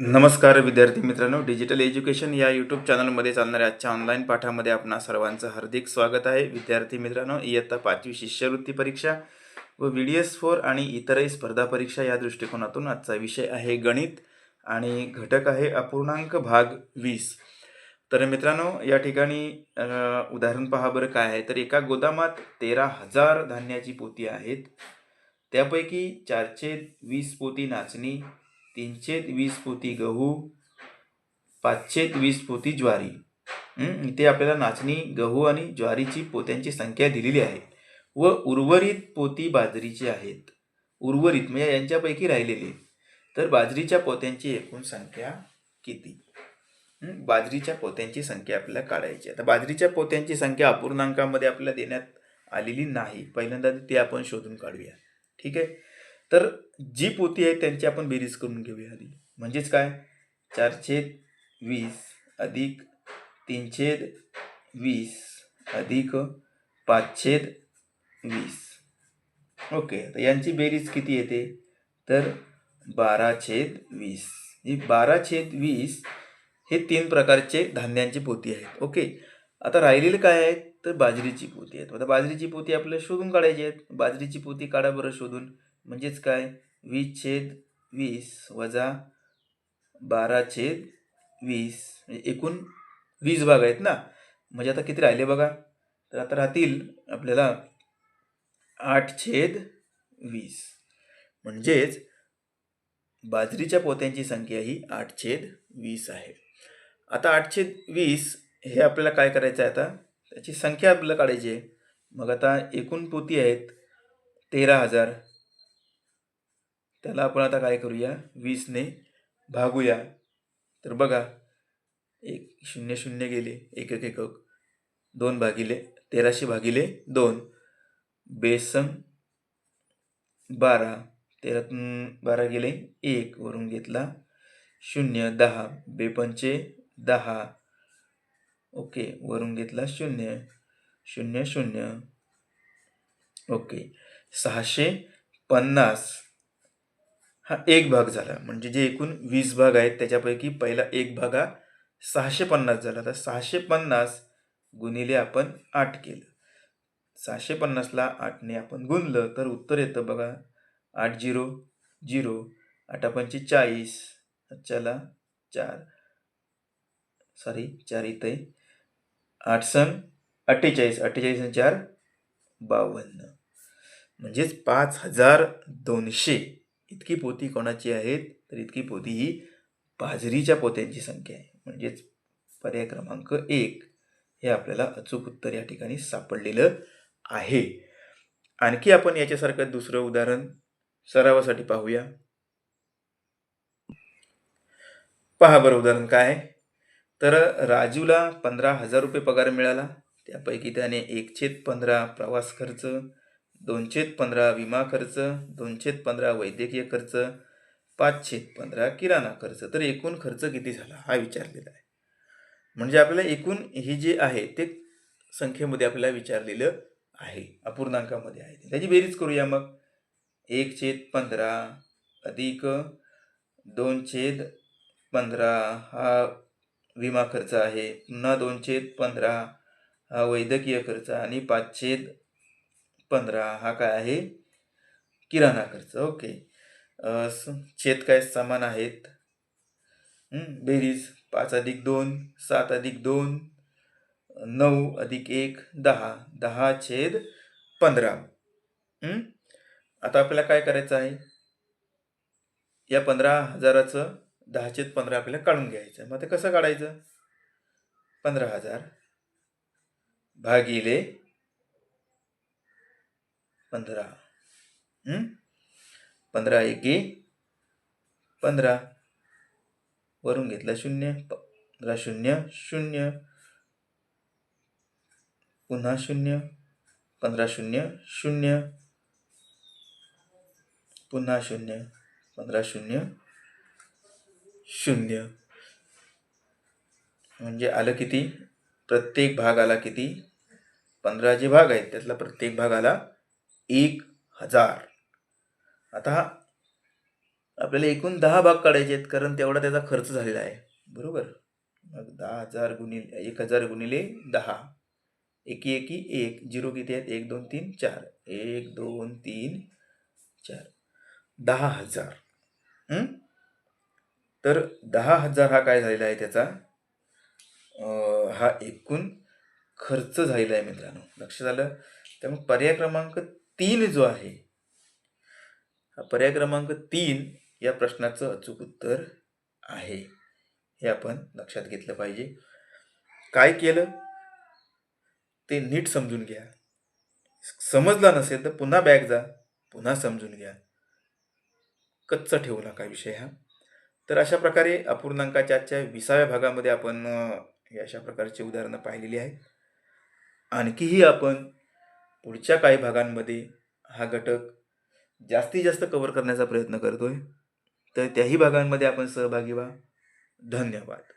नमस्कार विद्यार्थी मित्रांनो. डिजिटल एज्युकेशन या यूट्यूब चॅनलमध्ये चालणाऱ्या आजच्या ऑनलाईन पाठामध्ये आपणा सर्वांचं हार्दिक स्वागत आहे. विद्यार्थी मित्रांनो इयत्ता पाचवी शिष्यवृत्ती परीक्षा व व्ही डी एस फोर आणि इतरही स्पर्धा परीक्षा या दृष्टिकोनातून आजचा विषय आहे गणित आणि घटक आहे अपूर्णांक भाग वीस. तर मित्रांनो या ठिकाणी उदाहरण पहा बरं काय आहे. तर एका गोदामात तेरा हजार धान्याची पोती आहेत. त्यापैकी चारशे वीस पोती नाचणी तीनशे वीस पोती गहू पाचशे वीस पोती ज्वारी. इथे आपल्याला नाचणी गहू आणि ज्वारीची पोत्यांची संख्या दिलेली आहे. व उर्वरित पोती बाजरीची आहेत. उर्वरित म्हणजे यांच्यापैकी राहिलेली. तर बाजरीच्या पोत्यांची एकूण संख्या किती? बाजरीच्या पोत्यांची संख्या आपल्याला काढायची आता बाजरीच्या पोत्यांची संख्या अपूर्णांकामध्ये आपल्याला देण्यात आलेली नाही. पहिल्यांदा ती आपण शोधून काढूया. ठीक आहे? तर जी पोती आहे त्यांची आपण बेरीज करून घेऊया आधी. म्हणजेच काय? चारशे वीस अधिक तीनशे वीस अधिक पाचशे वीस. ओके तर यांची बेरीज किती येते? तर बारा छेद वीस. ही बारा छेद वीस हे तीन प्रकारचे धान्यांची पोती आहेत. ओके आता राहिलेले काय आहेत? तर बाजरीची पोती आहेत. आता बाजरीची पोती आपल्याला शोधून काढायची आहेत. बाजरीची पोती काढा बरं शोधून. म्हणजेच काय? वीस छेद वीस वजा बारा छेद वीस. म्हणजे एकूण वीस भाग आहेत ना? म्हणजे आता किती राहिले बघा? तर आता राहतील आपल्याला आठ छेद वीस. म्हणजेच बाजरीच्या पोत्यांची संख्या ही आठ छेद वीस आहे. आता आठ छेद वीस हे आपल्याला काय करायचं आहे आता? त्याची संख्या आपल्याला काढायची आहे. मग आता एकूण पोती आहेत तेरा हजार. त्याला आपण आता काय करूया? वीसने भागूया. तर बघा एक शून्य शून्य गेले एक एक एकक दोन भागिले तेराशे भागिले दोन. बेसन बारा. तेरातून बारा गेले एक. वरून घेतला शून्य दहा. बेपंचे दहा. ओके वरून घेतला शून्य. शून्य शून्य. ओके सहाशे पन्नास. हा एक भाग झाला. म्हणजे जे एकूण वीस भाग आहेत त्याच्यापैकी पहिला एक भाग हा सहाशे पन्नास झाला. तर सहाशे पन्नास गुणिले आपण आठ केलं. सहाशे पन्नासला आठने आपण गुणलं तर उत्तर येतं बघा. आठ झिरो झिरो आठ पंचे चाळीस चला चार. सॉरी चार इथे आठ सण अठ्ठेचाळीस अठ्ठेचाळीस आणि चार बावन्न. म्हणजेच पाच हजार दोनशे. इतकी पोती कोणाची आहेत तर इतकी पोती ही बाजरीच्या पोत्यांची संख्या आहे. म्हणजेच पर्याय क्रमांक एक हे आपल्याला अचूक उत्तर या ठिकाणी सापडलेलं आहे. आणखी आपण याच्यासारखं दुसरं उदाहरण सरावासाठी पाहूया. पहा बरं उदाहरण काय आहे. तर राजूला पंधरा हजार रुपये पगार मिळाला. त्यापैकी त्याने एकशेत पंधरा प्रवास खर्च दोनशेत पंधरा विमा खर्च दोनशेत पंधरा वैद्यकीय खर्च पाचशेत पंधरा किराणा खर्च. तर एकूण खर्च किती झाला हा विचारलेला आहे. म्हणजे आपल्याला एकूण ही जे आहे ते संख्येमध्ये आपल्याला विचारलेलं आहे. अपूर्णांकामध्ये आहे त्याची बेरीज करूया मग. एक छेद पंधरा अधिक दोन छेद पंधरा हा विमा खर्च आहे. पुन्हा दोन छेद पंधरा हा वैद्यकीय खर्च आणि पाच छेद पंधरा हा काय आहे? किराणा खर्च ओके. स- छेद काय समान आहेत? बेरीज पाच अधिक दोन सात अधिक दोन नऊ अधिक एक दहा. दहा छेद पंधरा. आता आपल्याला काय करायचं आहे? या पंधरा हजाराचं दहा छेद पंधरा आपल्याला काढून घ्यायचं. आहे मग ते कसं काढायचं? पंधरा हजार भागिले पंधरा. पंधरा एके पंधरा. वरून घेतला शून्य. पंधरा शून्य शून्य. पुन्हा शून्य. पंधरा शून्य शून्य. पुन्हा शून्य. पंधरा शून्य शून्य. म्हणजे आलं किती? प्रत्येक भाग आला किती? पंधरा जे भाग आहेत. त्यातला प्रत्येक भाग आला एक हजार. आता हा आपल्याला एकूण दहा भाग काढायचे आहेत कारण तेवढा त्याचा खर्च झालेला आहे. बरोबर? मग दहा हजार गुणिले एक हजार गुणिले दहा. एकी एकी एक झिरो किती आहेत? एक दोन तीन चार. एक दोन तीन चार. दहा हजार. तर दहा हजार हा काय झालेला आहे त्याचा? हा एकूण खर्च झालेला आहे मित्रांनो. लक्षात आलं? त्यामुळे पर्याय क्रमांक तीन जो आहे हा पर्याय क्रमांक तीन या प्रश्नाचं अचूक उत्तर आहे. हे आपण लक्षात घेतलं पाहिजे. काय केलं? ते नीट समजून घ्या. समजला नसेल तर पुन्हा बॅग जा पुन्हा समजून घ्या. कच्चा ठेवू नका विषय हा. तर अशा प्रकारे अपूर्णांकाच्या आजच्या विसाव्या भागामध्ये आपण हे अशा प्रकारची उदाहरणं पाहिलेली आहेत. आणखीही आपण पुढच्या काही भागांमध्ये हा घटक जास्तीत जास्त कवर करण्याचा प्रयत्न करतो आहे तर त्याही भागांमध्ये आपण सहभागी व्हा. धन्यवाद.